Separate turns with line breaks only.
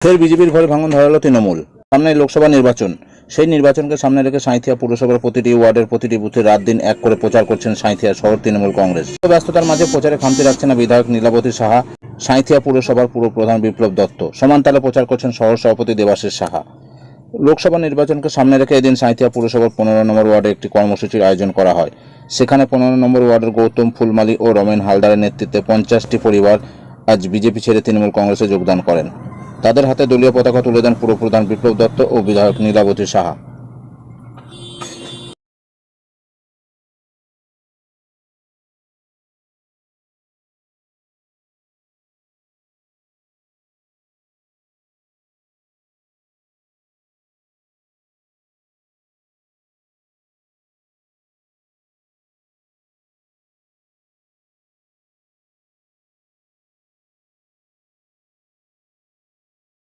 ফের বিজেপির ঘরে ভাঙন ধরালো তৃণমূল। সামনে লোকসভা নির্বাচন। সেই নির্বাচনকে সামনে রেখে সাঁইথিয়া পুরসভার প্রতিটি ওয়ার্ডের প্রতিটি বুথে রাত দিন এক করে প্রচার করছেন সাঁইথিয়া শহর তৃণমূল কংগ্রেস। ব্যস্ততার মাঝে প্রচারে খামতি রাখছে না বিধায়ক নীলাবতী সাহা, সাঁইথিয়া পুরসভার পুর প্রধান বিপ্লব দত্ত। সমানতালে প্রচার করছেন শহর সভাপতি দেবাশিস সাহা। লোকসভা নির্বাচনকে সামনে রেখে এদিন সাঁইথিয়া পুরসভার পনেরো নম্বর ওয়ার্ডে একটি কর্মসূচির আয়োজন করা হয়। সেখানে পনেরো নম্বর ওয়ার্ডের গৌতম ফুলমালি ও রমেন হালদারের নেতৃত্বে পঞ্চাশটি পরিবার আজ বিজেপি ছেড়ে তৃণমূল কংগ্রেসে যোগদান করেন। তাদের হাতে দলীয় পতাকা তুলে দেন পুরপ্রধান বিপ্লব দত্ত ও বিধায়ক নীলাবতী সাহা।